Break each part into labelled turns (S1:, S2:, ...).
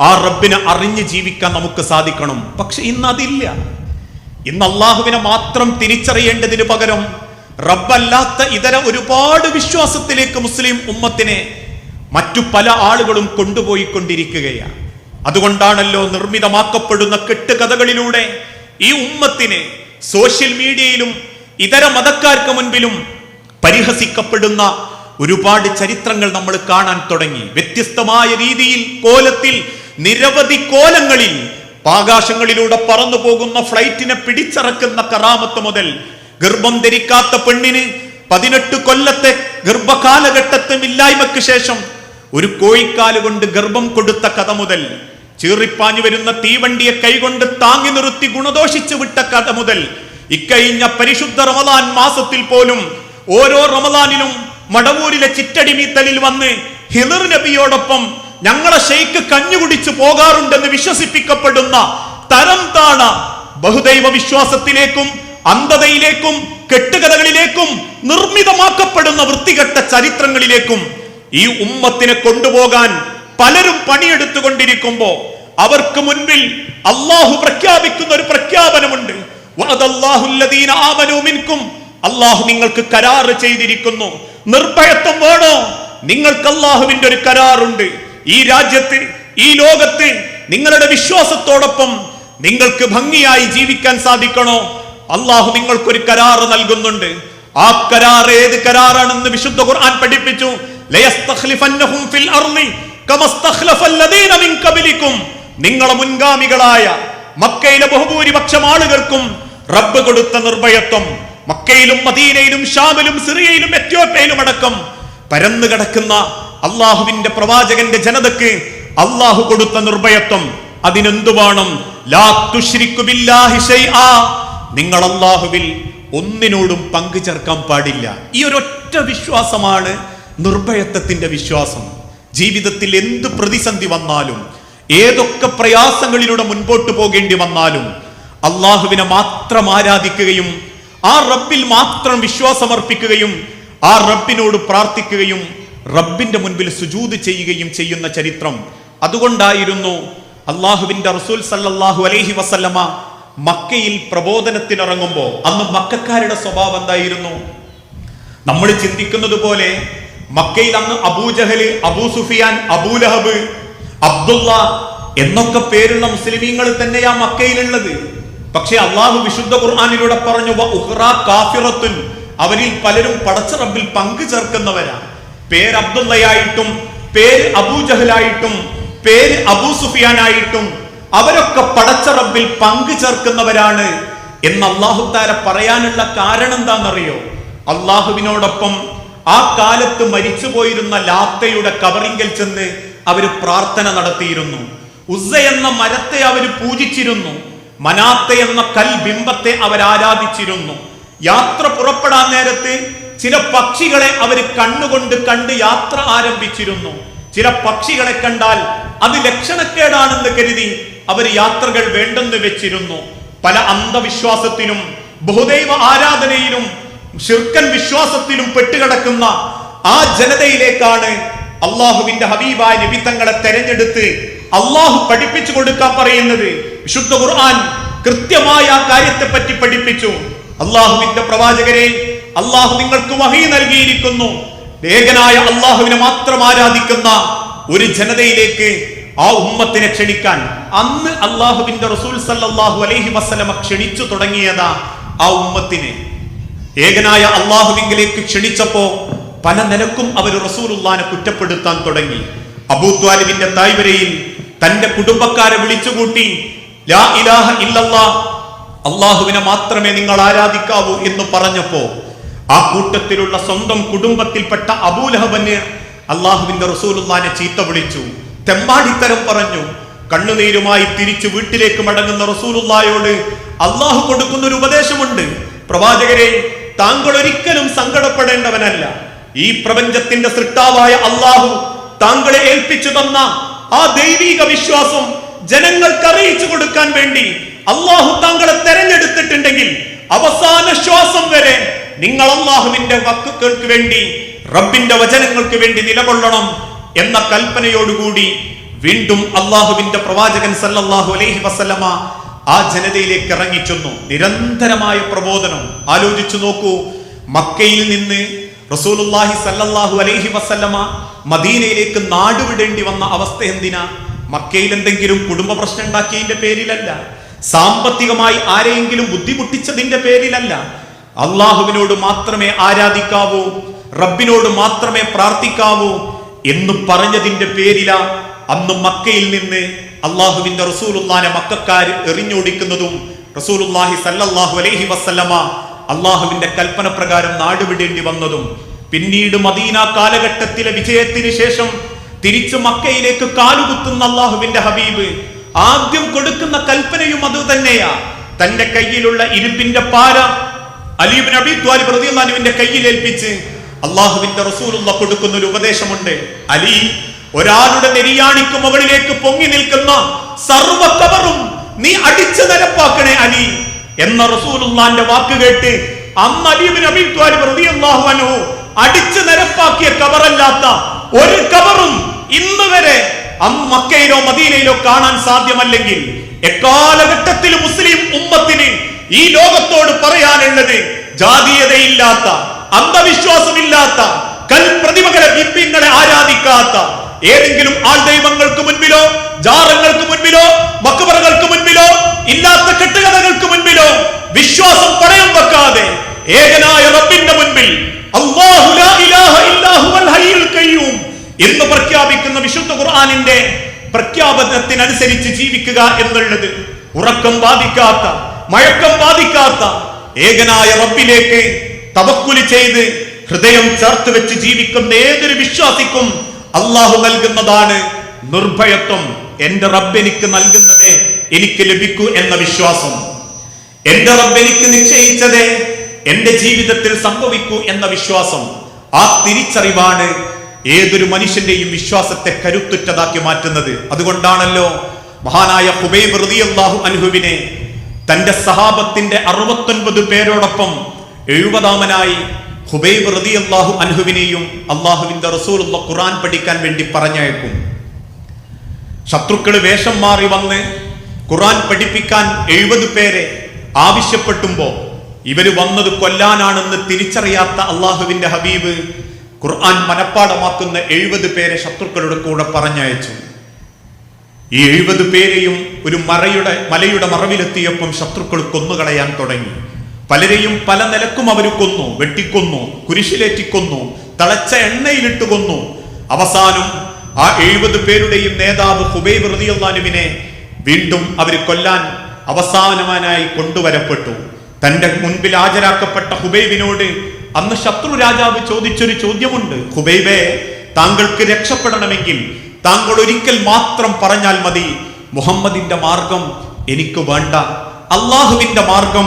S1: ആ റബ്ബിനെ അറിഞ്ഞ് ജീവിക്കാൻ നമുക്ക് സാധിക്കണം. പക്ഷെ ഇന്ന് അതില്ല ഇന്ന് അള്ളാഹുവിനെ മാത്രം തിരിച്ചറിയേണ്ടതിന് പകരം റബ്ബല്ലാത്ത ഇതര ഒരുപാട് വിശ്വാസത്തിലേക്ക് മുസ്ലിം ഉമ്മത്തിനെ മറ്റു പല ആളുകളും കൊണ്ടുപോയിക്കൊണ്ടിരിക്കുകയാണ്. അതുകൊണ്ടാണല്ലോ നിർമ്മിതമാക്കപ്പെടുന്ന കെട്ടുകഥകളിലൂടെ ഈ ഉമ്മത്തിനെ സോഷ്യൽ മീഡിയയിലും ഇതര മതക്കാർക്ക് മുൻപിലും പരിഹസിക്കപ്പെടുന്ന ഒരുപാട് ചരിത്രങ്ങൾ നമ്മൾ കാണാൻ തുടങ്ങി. വ്യത്യസ്തമായ രീതിയിൽ കോലത്തിൽ നിരവധി കോലങ്ങളിൽ ആകാശങ്ങളിലൂടെ പറന്നു പോകുന്ന ഫ്ലൈറ്റിനെ പിടിച്ചറക്കുന്ന കറാമത്ത് മുതൽ ഗർഭം ധരിക്കാത്ത പെണ്ണിന് പതിനെട്ട് കൊല്ലത്തെ ഗർഭകാലഘട്ടത്തും ഇല്ലായ്മയ്ക്ക് ശേഷം ഒരു കോഴിക്കാൽ കൊണ്ട് ഗർഭം കൊടുത്ത കഥ മുതൽ ചീറിപ്പാഞ്ഞു വരുന്ന തീവണ്ടിയെ കൈകൊണ്ട് താങ്ങി നിർത്തി ഗുണദോഷിച്ചു വിട്ട കഥ മുതൽ ഇക്കഴിഞ്ഞ പരിശുദ്ധ റമദാൻ മാസത്തിൽ പോലും ഓരോ റമദാനിലും മടവൂരിലെ ചിറ്റടിമീത്തലിൽ വന്ന് ഹിലർ നബിയോടൊപ്പം ഞങ്ങളെ ഷെയ്ക്ക് കഞ്ഞുകുടിച്ചു പോകാറുണ്ടെന്ന് വിശ്വസിപ്പിക്കപ്പെടുന്ന തരം താണ ബഹുദൈവ വിശ്വാസത്തിലേക്കും അന്ധതയിലേക്കും കെട്ടുകഥകളിലേക്കും നിർമ്മിതമാക്കപ്പെടുന്ന വൃത്തികെട്ട ചരിത്രങ്ങളിലേക്കും ഈ ഉമ്മത്തിനെ കൊണ്ടുപോകാൻ പലരും പണിയെടുത്തുകൊണ്ടിരിക്കുമ്പോ അവർക്ക് മുൻപിൽ അള്ളാഹു പ്രഖ്യാപിക്കുന്ന ഒരു പ്രഖ്യാപനമുണ്ട്. അള്ളാഹു നിങ്ങൾക്ക് കരാറ് ചെയ്തിരിക്കുന്നു. നിർഭയത്വം വേണോ? നിങ്ങൾക്ക് അള്ളാഹുവിന്റെ ഒരു കരാറുണ്ട്. ഈ രാജ്യത്ത് ഈ ലോകത്ത് നിങ്ങളുടെ വിശ്വാസത്തോടൊപ്പം നിങ്ങൾക്ക് ഭംഗിയായി ജീവിക്കാൻ സാധിക്കണോ? അള്ളാഹു നിങ്ങൾക്കൊരു കരാർ നൽകുന്നുണ്ട്. ആ കരാർ ഏത് കരാറാണെന്ന് വിശുദ്ധ ഖുർആൻ പഠിപ്പിച്ചു. ഫിൽ അർളി നിങ്ങളെ മുൻഗാമികളായ മക്കയിലെ ബഹുഭൂരിപക്ഷം ആളുകൾക്കും റബ്ബ് കൊടുത്ത നിർഭയത്വം. മക്കയിലും മദീനയിലും ഷാമിലും സിറിയയിലും എത്യോപ്യയിലും അടക്കം പരന്നു കിടക്കുന്ന അള്ളാഹുവിന്റെ പ്രവാചകന്റെ ജനതക്ക് അള്ളാഹു കൊടുത്ത നിർഭയത്വം. അതിനെന്തു വേണം. നിങ്ങൾ അള്ളാഹുവിൽ ഒന്നിനോടും പങ്കു ചേർക്കാൻ പാടില്ല. ഈ ഒരൊറ്റ വിശ്വാസമാണ് നിർഭയത്വത്തിന്റെ വിശ്വാസം. ജീവിതത്തിൽ എന്ത് പ്രതിസന്ധി വന്നാലും ഏതൊക്കെ പ്രയാസങ്ങളിലൂടെ മുൻപോട്ട് പോകേണ്ടി വന്നാലും അള്ളാഹുവിനെ മാത്രം ആരാധിക്കുകയും ആ റബ്ബിൽ മാത്രം വിശ്വാസമർപ്പിക്കുകയും ആ റബ്ബിനോട് പ്രാർത്ഥിക്കുകയും റബ്ബിന്റെ മുൻപിൽ സുജൂത് ചെയ്യുകയും ചെയ്യുന്ന ചരിത്രം. അതുകൊണ്ടായിരുന്നു അള്ളാഹുവിന്റെ റസൂൽ സല്ലാഹു അലൈഹി വസല്ലമ മക്കയിൽ പ്രബോധനത്തിനിറങ്ങുമ്പോൾ അന്ന് മക്കാരുടെ സ്വഭാവം എന്തായിരുന്നു? നമ്മൾ ചിന്തിക്കുന്നത് പോലെ മക്കയിൽ അന്ന് അബൂജഹൽ അബൂ സുഫിയാൻ അബൂലഹബ് അബ്ദുള്ള എന്നൊക്കെ പേരുള്ള മുസ്ലിമീങ്ങൾ തന്നെയാ മക്കയിലുള്ളത്. പക്ഷെ അള്ളാഹു വിശുദ്ധ ഖുർആാനിലൂടെ പറഞ്ഞു "വ ഉഖ്റാ കാഫിറത്തുൻ. അവരിൽ പലരും പടച്ച റബ്ബിൽ പങ്കു ചേർക്കുന്നവരാ പേര് അബ്ദുള്ളയായിട്ടും പേര് അബൂജഹലായിട്ടും പേര് അബൂ സുഫിയാനായിട്ടും അവരൊക്കെ പടച്ച റബ്ബിൽ പങ്കു ചേർക്കുന്നവരാണ് എന്ന് അള്ളാഹുത്താര പറയാനുള്ള കാരണം എന്താണെന്നറിയോ അള്ളാഹുവിനോടൊപ്പം ആ കാലത്ത് മരിച്ചു പോയിരുന്ന ലാത്തയുടെ കബറിങ്കൽ ചെന്ന് അവർ പ്രാർത്ഥന നടത്തിയിരുന്നു. ഉസ എന്ന മരത്തെ അവർ പൂജിച്ചിരുന്നു. മനാത്ത എന്ന കൽ ബിംബത്തെ അവർ ആരാധിച്ചിരുന്നു യാത്ര പുറപ്പെടാൻ നേരത്ത് ചില പക്ഷികളെ അവർ കണ്ണുകൊണ്ട് കണ്ട് യാത്ര ആരംഭിച്ചിരുന്നു. ചില പക്ഷികളെ കണ്ടാൽ അത് ലക്ഷണക്കേടാണെന്ന് കരുതി അവർ യാത്രകൾ വേണ്ടെന്ന് വെച്ചിരുന്നു. പല അന്ധവിശ്വാസത്തിനും ബഹുദൈവ ആരാധനയിലും ഷിർക്കൻ വിശ്വാസത്തിലും പെട്ടുകിടക്കുന്ന ആ ജനതയിലേക്കാണ് അള്ളാഹുവിന്റെ ഹബീബായ നിബിത്തങ്ങളെ തെരഞ്ഞെടുത്ത് അള്ളാഹു പഠിപ്പിച്ചു കൊടുക്കാൻ പറയുന്നത്. വിശുദ്ധ ഖുർആൻ കൃത്യമായ ആ കാര്യത്തെ പറ്റി പഠിപ്പിച്ചു. അള്ളാഹുവിന്റെ പ്രവാചകരെ അള്ളാഹു നിങ്ങൾക്ക് വഹി നൽകിയിരിക്കുന്നു. ഏകനായ അള്ളാഹുവിനെ മാത്രം ആരാധിക്കുന്ന ഒരു ജനതയിലേക്ക് ആ ഉമ്മത്തിനെ ക്ഷണിക്കാൻ. അന്ന് അള്ളാഹുവിന്റെ റസൂൽ സല്ലാഹു അലൈഹി വസ്ലമ ക്ഷണിച്ചു തുടങ്ങിയതാ ആ ഉമ്മത്തിനെ. ഏകനായ അള്ളാഹുവിങ്കിലേക്ക് ക്ഷണിച്ചപ്പോ പല നിലക്കും അവർ റസൂലുള്ളാനെ കുറ്റപ്പെടുത്താൻ തുടങ്ങി. അബൂത്വാലിബിന്റെ തായ്വരയിൽ തന്റെ കുടുംബക്കാരെ വിളിച്ചുകൂട്ടി ലാ ഇലാഹ ഇല്ലല്ലാ അള്ളാഹുവിനെ മാത്രമേ നിങ്ങൾ ആരാധിക്കാവൂ എന്ന് പറഞ്ഞപ്പോ ആ കൂട്ടത്തിലുള്ള സ്വന്തം കുടുംബത്തിൽപ്പെട്ട അബൂലഹബന് അള്ളാഹുവിന്റെ റസൂലുല്ലാനെ ചീത്ത വിളിച്ചു തെമ്മാടിത്തരം പറഞ്ഞു. കണ്ണുനീരുമായി തിരിച്ചു വീട്ടിലേക്ക് മടങ്ങുന്ന റസൂലുള്ളായോട് അള്ളാഹു കൊടുക്കുന്ന ഒരു ഉപദേശമുണ്ട്. പ്രവാചകരെ താങ്കൾ ഒരിക്കലും സങ്കടപ്പെടേണ്ടവനല്ല. ഈ പ്രപഞ്ചത്തിന്റെ സൃഷ്ടാവായ അള്ളാഹു താങ്കളെ ഏൽപ്പിച്ചു തന്ന ആ ദൈവീക വിശ്വാസം ജനങ്ങൾക്ക് അറിയിച്ചു കൊടുക്കാൻ വേണ്ടി അള്ളാഹു താങ്കളെ തെരഞ്ഞെടുത്തിട്ടുണ്ടെങ്കിൽ അവസാന ശ്വാസം വരെ നിങ്ങൾ അള്ളാഹുവിന്റെ വക്കുകൾക്ക് വേണ്ടി റബ്ബിന്റെ വചനങ്ങൾക്ക് വേണ്ടി നിലകൊള്ളണം എന്ന കൽപ്പനയോടുകൂടി വീണ്ടും അള്ളാഹുവിന്റെ പ്രവാചകൻ സല്ലല്ലാഹു അലൈഹി വസല്ലമ ആ ജനതയിലേക്ക് ഇറങ്ങിച്ചെന്നു. നിരന്തരമായ പ്രബോധനം. ആലോചിച്ചു നോക്കൂ. മക്കയിൽ നിന്ന് റസൂലുള്ളാഹി സല്ലല്ലാഹു അലൈഹി വസല്ലമ മദീനയിലേക്ക് നാടുവിടേണ്ടി വന്ന അവസ്ഥ എന്തിനാ? മക്കയിൽ എന്തെങ്കിലും കുടുംബ പ്രശ്നം ഉണ്ടാക്കിയതിന്റെ പേരിലല്ല. സാമ്പത്തികമായി ആരെയെങ്കിലും ബുദ്ധിമുട്ടിച്ചതിന്റെ പേരിലല്ല. അള്ളാഹുവിനോട് മാത്രമേ ആരാധിക്കാവൂ റബ്ബിനോട് മാത്രമേ പ്രാർത്ഥിക്കാവൂ എന്ന് പറഞ്ഞതിന്റെ പേരില അന്ന് മക്കയിൽ നിന്ന് അള്ളാഹുവിന്റെ റസൂലുള്ളാനെ മക്കാർ എറിഞ്ഞോടിക്കുന്നതും റസൂലുള്ളാഹി സല്ലല്ലാഹു അലൈഹി വസല്ലമ അള്ളാഹുവിന്റെ കൽപ്പന പ്രകാരം നാടുവിടേണ്ടി വന്നതും. പിന്നീട് മദീന കാലഘട്ടത്തിലെ വിജയത്തിന് ശേഷം തിരിച്ചു മക്കയിലേക്ക് കാലുകുത്തുന്ന അള്ളാഹുവിന്റെ ഹബീബ് ആദ്യം കൊടുക്കുന്ന കൽപ്പനയും അത് തന്നെയാ. തന്റെ കയ്യിലുള്ള ഇരുമ്പിന്റെ പാര അലീബിൻ അബി ത്വാലിബ് റളിയല്ലാഹുവിന്റെ കയ്യിൽ ഏൽപ്പിച്ച് അള്ളാഹുവിന്റെ റസൂലുള്ള കൊടുക്കുന്ന ഒരു ഉപദേശമുണ്ട്. അലി ഒരാളുടെ നെരിയാണിക്ക് മുകളിലേക്ക് പൊങ്ങി നിൽക്കുന്ന സർവ കവറും നീ അടിച്ചു നിരപ്പാക്കണേ അലി എന്ന റസൂലുള്ളാന്റെ വാക്ക് കേട്ട് അന്ന് അലീബിൻ അബി ത്വാലിബ് അൻഹു അടിച്ചു നിരപ്പാക്കിയ കവറല്ലാത്ത ഒരു കവറും ഇന്ന് വരെ അന്ന് മക്കയിലോ മദീനയിലോ കാണാൻ സാധ്യമല്ലെങ്കിൽ എക്കാലഘട്ടത്തിൽ മുസ്ലിം ഉമ്മത്തിന് ഈ ലോകത്തോട് പറയാനുള്ളത് ജാതീയതയില്ലാത്ത അന്ധവിശ്വാസമില്ലാത്ത കൽപ്രതിമകളെ ബിംബിങ്ങളെ ആരാധിക്കാത്ത ഏതെങ്കിലും ആൾ ദൈവങ്ങൾക്ക് മുൻപിലോ ജാറങ്ങൾക്ക് മുൻപിലോ മക്കുപറകൾക്ക് മുൻപിലോ ഇല്ലാത്ത കെട്ടുകഥകൾക്ക് മുൻപിലോ വിശ്വാസം പണയം വെക്കാതെ ഏകനായ റബ്ബിന്റെ മുൻപിൽ എന്ന് പ്രഖ്യാപിക്കുന്ന വിശുദ്ധ ഖുർആനിന്റെ പ്രഖ്യാപനത്തിനനുസരിച്ച് ജീവിക്കുക എന്നുള്ളത് ഉറക്കം ബാധിക്കാത്ത മഴക്കം ബാധിക്കാത്ത ഏകനായ റബ്ബിലേക്ക് തവക്കുലി ചെയ്ത് ഹൃദയം ചേർത്ത് വെച്ച് ജീവിക്കുന്ന ഏതൊരു വിശ്വാസിക്കും അള്ളാഹു നൽകുന്നതാണ് നിർഭയത്വം. എന്റെ റബ്ബ് എനിക്ക് നൽകുന്നതേ എനിക്ക് ലഭിക്കൂ എന്ന വിശ്വാസം. എന്റെ റബ്ബ് എനിക്ക് നിശ്ചയിച്ചതേ എന്റെ ജീവിതത്തിൽ സംഭവിക്കൂ എന്ന വിശ്വാസം. ആ തിരിച്ചറിവാണ് ഏതൊരു മനുഷ്യന്റെയും വിശ്വാസത്തെ കരുത്തുറ്റതാക്കി മാറ്റുന്നത്. അതുകൊണ്ടാണല്ലോ മഹാനായ ഹുബൈബ് റളിയല്ലാഹു അൻഹുവിനെ തന്റെ സഹാബത്തിന്റെ അറുപത്തൊൻപത് പേരോടൊപ്പം എഴുപതാമനായി ഹുബൈബ് റതി അള്ളാഹു അൻഹുവിനെയും അള്ളാഹുവിന്റെ റസൂലുള്ള ഖുറാൻ പഠിക്കാൻ വേണ്ടി പറഞ്ഞയക്കും. ശത്രുക്കൾ വേഷം മാറി വന്ന് ഖുറാൻ പഠിപ്പിക്കാൻ എഴുപത് പേരെ ആവശ്യപ്പെട്ടുമ്പോൾ ഇവർ വന്നത് കൊല്ലാനാണെന്ന് തിരിച്ചറിയാത്ത അള്ളാഹുവിന്റെ ഹബീബ് ഖുർആൻ മനപ്പാടമാക്കുന്ന എഴുപത് പേരെ ശത്രുക്കളുടെ കൂടെ പറഞ്ഞയച്ചു. ഈ എഴുപത് പേരെയും ഒരു മറയുടെ മലയുടെ മറവിലെത്തിയപ്പം ശത്രുക്കൾ കൊന്നുകളയാൻ തുടങ്ങി. പലരെയും പല നിലക്കും അവർ കൊന്നു വെട്ടിക്കൊന്നു കുരിശിലേറ്റിക്കൊന്നു തളച്ച എണ്ണയിലിട്ട് കൊന്നു. അവസാനം ആ എഴുപത് പേരുടെയും നേതാവ് ഹുബൈബ് റളിയല്ലാഹുവിനെ വീണ്ടും അവർ കൊല്ലാൻ അവസാനമാനായി കൊണ്ടുവരപ്പെട്ടു. തന്റെ മുൻപിൽ ഹാജരാക്കപ്പെട്ട ഹുബൈബിനോട് അന്ന് ശത്രു രാജാവ് ചോദിച്ചൊരു ചോദ്യമുണ്ട്. ഹുബൈബെ താങ്കൾക്ക് രക്ഷപ്പെടണമെങ്കിൽ താങ്കൾ ഒരിക്കൽ മാത്രം പറഞ്ഞാൽ മതി മുഹമ്മദിന്റെ മാർഗം എനിക്ക് വേണ്ട അള്ളാഹുവിന്റെ മാർഗം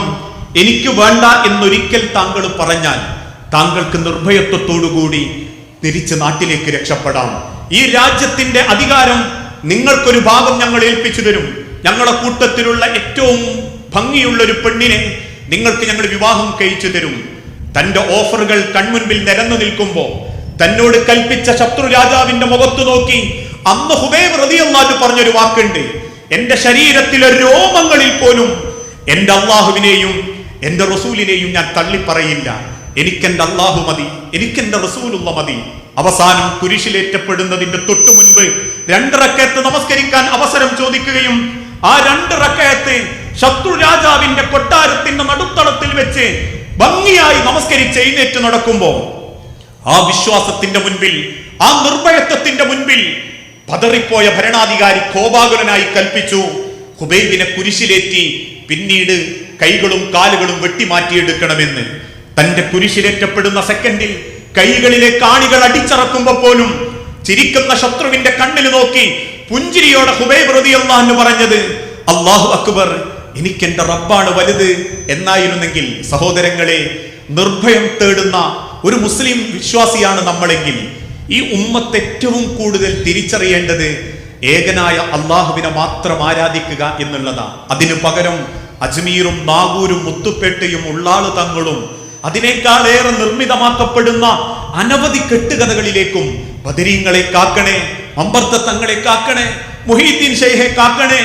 S1: എനിക്ക് വേണ്ട എന്നൊരിക്കൽ താങ്കൾ പറഞ്ഞാൽ താങ്കൾക്ക് നിർഭയത്വത്തോടുകൂടി തിരിച്ച് നാട്ടിലേക്ക് രക്ഷപ്പെടാം. ഈ രാജ്യത്തിന്റെ അധികാരം നിങ്ങൾക്കൊരു ഭാഗം ഞങ്ങൾ ഏൽപ്പിച്ചു തരും. ഞങ്ങളുടെ കൂട്ടത്തിലുള്ള ഏറ്റവും ഭംഗിയുള്ള ഒരു പെണ്ണിനെ നിങ്ങൾക്ക് ഞങ്ങൾ വിവാഹം കഴിച്ചു തരും. തന്റെ ഓഫറുകൾ കൺമുൻപിൽ നിരന്നു നിൽക്കുമ്പോ തന്നോട് കൽപ്പിച്ച ശത്രു രാജാവിന്റെ മുഖത്ത് നോക്കി അന്ന് ഹുബൈബ് റളിയല്ലാഹു പറഞ്ഞൊരു വാക്കുണ്ട്. എന്റെ ശരീരത്തിലെ രോമങ്ങളിൽ പോലും എന്റെ അള്ളാഹുവിനെയും എന്റെ റസൂലിനെയും ഞാൻ തള്ളിപ്പറയില്ല. എനിക്കെന്റെ അള്ളാഹു മതി എനിക്കെന്റെ റസൂലുള്ള മതി. അവസാനം കുരിശിലേറ്റപ്പെടുന്നതിന്റെ തൊട്ടു മുൻപ് രണ്ട് റക്കയത്ത് നമസ്കരിക്കാൻ അവസരം ചോദിക്കുകയും ആ രണ്ട് റക്കയത്ത് ശത്രു രാജാവിന്റെ കൊട്ടാരത്തിന്റെ നടുത്തളത്തിൽ വെച്ച് ഭംഗിയായി നമസ്കരിച്ച് എഴുന്നേറ്റ് നടക്കുമ്പോ ആ വിശ്വാസത്തിന്റെ മുൻപിൽ ആ നിർഭയത്വത്തിന്റെ മുൻപിൽ പതറിപ്പോയ ഭരണാധികാരി കോപാകുലനായി കൽപ്പിച്ചു. ഹുബൈബിനെ കുരിശിലേറ്റി പിന്നീട് കൈകളും കാലുകളും വെട്ടിമാറ്റിയെടുക്കണമെന്ന്. തന്റെ കുരിശിലേറ്റപ്പെടുന്ന സെക്കൻഡിൽ കൈകളിലെ കാണികൾ അടിച്ചറക്കുമ്പോ പോലും ചിരിക്കുന്ന ശത്രുവിന്റെ കണ്ണിൽ നോക്കി പുഞ്ചിരിയോടെ ഹുബൈബ് റളിയല്ലാഹു പറഞ്ഞത് അള്ളാഹു അക്ബർ എനിക്കെന്റെ റബ്ബാണ് വലുത്. എന്നായിരുന്നെങ്കിൽ സഹോദരങ്ങളെ നിർഭയം തേടുന്ന ഒരു മുസ്ലിം വിശ്വാസിയാണ് നമ്മളെങ്കിൽ. ഈ ഉമ്മത്ത് ഏറ്റവും കൂടുതൽ തിരിച്ചറിയേണ്ടത് ഏകനായ അള്ളാഹുവിനെ മാത്രം ആരാധിക്കുക എന്നുള്ളതാണ്. അതിനു പകരം അജ്മീറും നാഗൂരും മുത്തുപേട്ടയും ഉള്ളാൾ തങ്ങളും അതിനേക്കാളേറെ നിർമ്മിതമാക്കപ്പെടുന്ന അനവധി കെട്ടുകഥകളിലേക്കും ബദരീങ്ങളെ കാക്കണേ അമ്പർത്ത തങ്ങളെ കാക്കണേ മുഹീദ്ദീൻ ഷെയ്ഹെ കാക്കണേ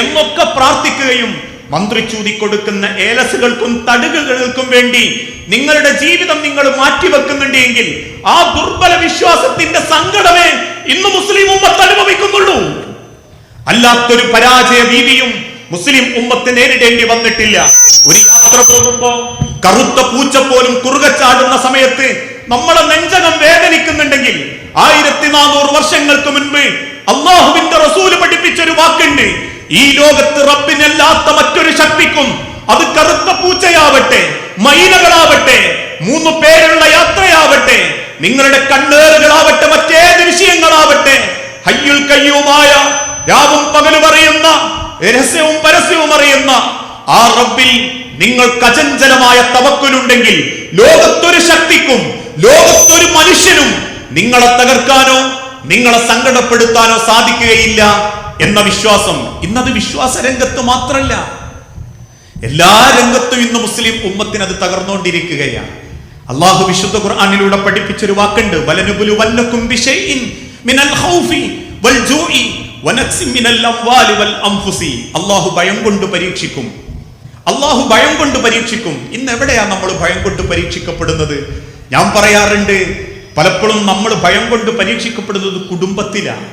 S1: എന്നൊക്കെ പ്രാർത്ഥിക്കുകയും മന്ത്രി ചൂതിക്കൊടുക്കുന്ന ഏലസുകൾക്കും തടുകുകൾക്കും വേണ്ടി നിങ്ങളുടെ ജീവിതം നിങ്ങൾ മാറ്റിവെക്കുന്നുണ്ട് എങ്കിൽ ആ ദുർബല വിശ്വാസത്തിന്റെ സങ്കടമേ ഇന്ന് മുസ്ലിം ഉമ്മത്ത് അനുഭവിക്കുന്നുള്ളൂ. അല്ലാത്തൊരു പരാജയ ഭീതിയും മുസ്ലിം ഉമ്മത്ത് നേരിടേണ്ടി വന്നിട്ടില്ല. ഒരു യാത്ര പോകുമ്പോ കറുത്ത പൂച്ച പോലും കുറുകച്ചാടുന്ന സമയത്ത് നമ്മളെ നെഞ്ചകം വേദനിക്കുന്നുണ്ടെങ്കിൽ ആയിരത്തി നാനൂറ് വർഷങ്ങൾക്ക് മുൻപ് അള്ളാഹുവിന്റെ റസൂൽ പഠിപ്പിച്ചൊരു വാക്കുണ്ട്. ഈ ലോകത്ത് റബ്ബിനല്ലാത്ത മറ്റൊരു ശക്തിക്കും അത് കറുത്ത പൂച്ചയാവട്ടെ മൈനകളാവട്ടെ മൂന്ന് പേരുള്ള യാത്രയാവട്ടെ നിങ്ങളുടെ കണ്ണേറുകളാവട്ടെ മറ്റേത് വിഷയങ്ങളാവട്ടെ ഹയ്യുൽ കയ്യുമായ രാവും പകലും അറിയുന്ന രഹസ്യവും പരസ്യവും അറിയുന്ന ആ റബ്ബിൽ നിങ്ങൾ കചഞ്ചലമായ തവക്കുലുണ്ടെങ്കിൽ ലോകത്തൊരു ശക്തിക്കും ലോകത്തൊരു മനുഷ്യനും നിങ്ങളെ തകർക്കാനോ നിങ്ങളെ സങ്കടപ്പെടുത്താനോ സാധിക്കുകയില്ല. എന്ന വിശ്വാസം ഇന്നത് വിശ്വാസ രംഗത്ത് മാത്രല്ല. എല്ലാ രംഗത്തും ഇന്ന് മുസ്ലിം ഉമ്മത്തിന് അത് തകർന്നുകൊണ്ടിരിക്കുകയാണ്. അള്ളാഹു വിശുദ്ധ ഖുർആാനിലൂടെ പഠിപ്പിച്ചൊരു വാക്കുണ്ട് വലനുബുലു വല്ലക്കും മിനൽ ഖൗഫി വൽ ജൂഇ വനക്സിൻ മിനൽ അംവാലി വൽ അൻഫുസി അള്ളാഹു ഭയം കൊണ്ട് പരീക്ഷിക്കും. അള്ളാഹു ഭയം കൊണ്ട് പരീക്ഷിക്കും. ഇന്ന് എവിടെയാ നമ്മൾ ഭയം കൊണ്ട് പരീക്ഷിക്കപ്പെടുന്നത്? ഞാൻ പറയാറുണ്ട് പലപ്പോഴും നമ്മൾ ഭയം കൊണ്ട് പരീക്ഷിക്കപ്പെടുന്നത് കുടുംബത്തിലാണ്.